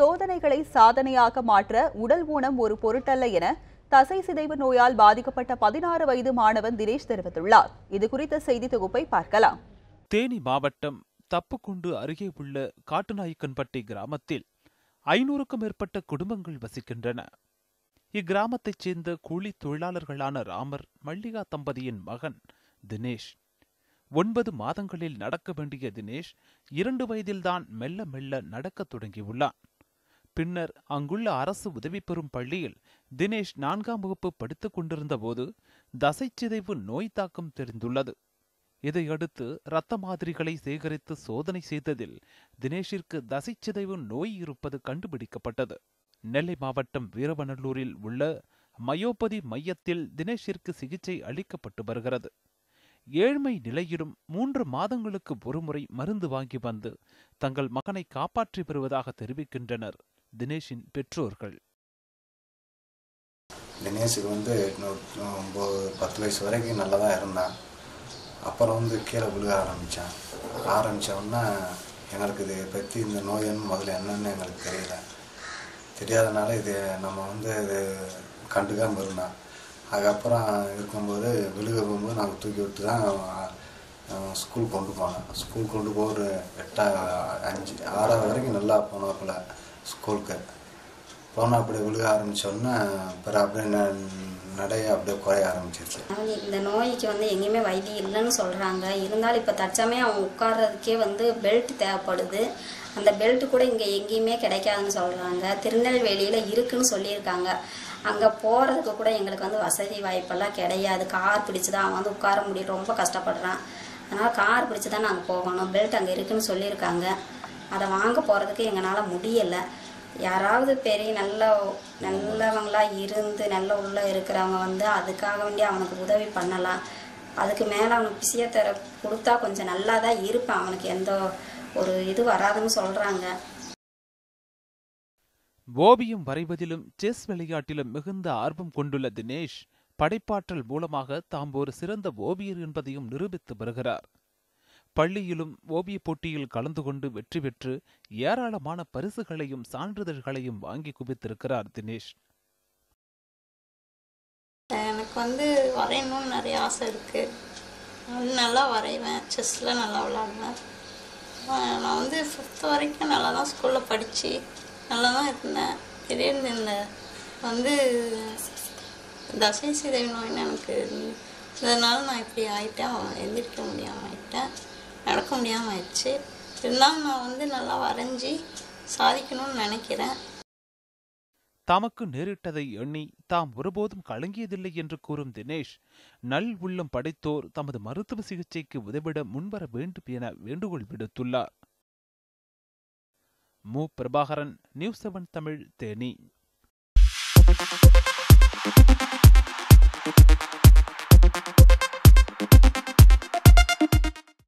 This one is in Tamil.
சோதனைகளை சாதனையாக மாற்ற உடல் ஊனம் ஒரு பொருட்டல்ல என தசை சிதைவு நோயால் பாதிக்கப்பட்ட பதினாறு வயது மாணவன் தினேஷ் தெரிவித்துள்ளார். இது குறித்த செய்தி தொகுப்பை பார்க்கலாம். தேனி மாவட்டம் தப்புக்குண்டு அருகே உள்ள காட்டுநாயக்கன்பட்டி கிராமத்தில் ஐநூறுக்கும் மேற்பட்ட குடும்பங்கள் வசிக்கின்றன. இக்கிராமத்தைச் சேர்ந்த கூலி தொழிலாளர்களான ராமர் மல்லிகா தம்பதியின் மகன் தினேஷ். ஒன்பது மாதங்களில் நடக்க வேண்டிய தினேஷ் இரண்டு வயதில்தான் மெல்ல மெல்ல நடக்கத் தொடங்கியுள்ளான். பின்னர் அங்குள்ள அரசு உதவி பெறும் பள்ளியில் தினேஷ் நான்காம் வகுப்பு படித்துக் கொண்டிருந்த போது தசைச்சிதைவு நோய் தாக்கம் தெரிந்துள்ளது. இதையடுத்து இரத்த மாதிரிகளை சேகரித்து சோதனை செய்ததில் தினேஷிற்கு தசைச்சிதைவு நோய் இருப்பது கண்டுபிடிக்கப்பட்டது. நெல்லை மாவட்டம் வீரவநல்லூரில் உள்ள மயோபதி மையத்தில் தினேஷிற்கு சிகிச்சை அளிக்கப்பட்டு வருகிறது. ஏழ்மை நிலையிலும் மூன்று மாதங்களுக்கு ஒருமுறை மருந்து வாங்கி வந்து தங்கள் மகனை காப்பாற்றி வருவதாக தெரிவிக்கின்றனர். தினேஷின் பெற்றோர்கள். தினேஷுக்கு வந்து ஒம்பது பத்து வயசு வரைக்கும் நல்லா தான் இருந்தான். அப்புறம் வந்து கீழே விழுக ஆரம்பித்தான் ஆரம்பித்தோன்னா எங்களுக்கு இதை பற்றி இந்த நோயின்னு முதல்ல என்னன்னு எங்களுக்கு தெரியல. தெரியாதனால இது நம்ம வந்து இது கண்டுக்காமல் இருந்தோம் அதுக்கப்புறம் இருக்கும்போது விழுக போகும்போது நாங்கள் தூக்கி விட்டு தான் ஸ்கூல் கொண்டு போனோம். ஸ்கூல் கொண்டு போக ஒரு எட்டா அஞ்சு ஆறாவது வரைக்கும் நல்லா போனாப்புல ஸ்கூலுக்கு போனால் அப்படி விழுக ஆரம்பித்தோன்னா பிற அப்படியே நடைய அப்படியே குறைய ஆரம்பிச்சிருச்சு. அவங்க இந்த நோய்க்கு வந்து எங்கேயுமே வைத்தியம் இல்லைன்னு சொல்கிறாங்க இருந்தாலும் இப்போ தற்சமயம் அவங்க உட்கார்றதுக்கே வந்து பெல்ட் தேவைப்படுது. அந்த பெல்ட் கூட இங்கே எங்கேயுமே கிடைக்காதுன்னு சொல்கிறாங்க திருநெல்வேலியில் இருக்குன்னு சொல்லியிருக்காங்க. அங்கே போகிறதுக்கு கூட எங்களுக்கு வந்து வசதி வாய்ப்பெல்லாம் கிடையாது. கார் பிடிச்சி தான் அவன் வந்து உட்கார முடியும். ரொம்ப கஷ்டப்படுறான். அதனால் கார் பிடிச்சி தான் நாங்கள் போகணும். பெல்ட் அங்கே இருக்குன்னு சொல்லியிருக்காங்க. அதை வாங்க போகிறதுக்கு எங்களால் முடியலை. யாராவது பெரிய நல்ல நல்லவங்களாக இருந்து நல்ல உள்ள இருக்கிறவங்க வந்து அதுக்காக வேண்டி அவனுக்கு உதவி பண்ணலாம் அதுக்கு மேலே அவனுக்கு பிசியோதெர கொடுத்தா கொஞ்சம் நல்லா தான் இருப்பான். அவனுக்கு எந்த ஒரு இது வராதுன்னு சொல்கிறாங்க ஓவியம் வரைவதிலும் செஸ் விளையாட்டிலும் மிகுந்த ஆர்வம் கொண்டுள்ள தினேஷ் படைப்பாற்றல் மூலமாக தாம் ஒரு சிறந்த ஓவியர் என்பதையும் நிரூபித்து வருகிறார். பள்ளியிலும் ஓவியப் போட்டியில் கலந்து கொண்டு வெற்றி பெற்று ஏராளமான பரிசுகளையும் சான்றிதழ்களையும் வாங்கி குவித்திருக்கிறார் தினேஷ். எனக்கு வந்து வரையணும்னு நிறைய ஆசை இருக்குது நல்லா வரைவேன். செஸ்ஸில் நல்லா விளாடுவேன். நான் வந்து ஃபிஃப்த் வரைக்கும் நல்லா தான் ஸ்கூலில் படித்து நல்லா தான் இருந்தேன். திடீர்னு இந்த வந்து தசை சிதைவு நோய்னு எனக்கு இருந்து- இதனால நான் இப்படி ஆயிட்டேன். எந்திரிக்க முடியாமல் ஆயிட்டேன். நடக்க முடியாமல் ஆயிடுச்சு. இருந்தாலும் நான் வந்து நல்லா வரைஞ்சி சாதிக்கணும்னு நினைக்கிறேன். தமக்கு நேரிட்டதை எண்ணி தாம் ஒருபோதும் கலங்கியதில்லை என்று கூறும் தினேஷ் நல் உள்ளம் படைத்தோர் தமது மருத்துவ சிகிச்சைக்கு உதவிட முன்வர வேண்டும் என வேண்டுகோள் விடுத்துள்ளார். மு. Prabhakaran news seven Tamil Theni.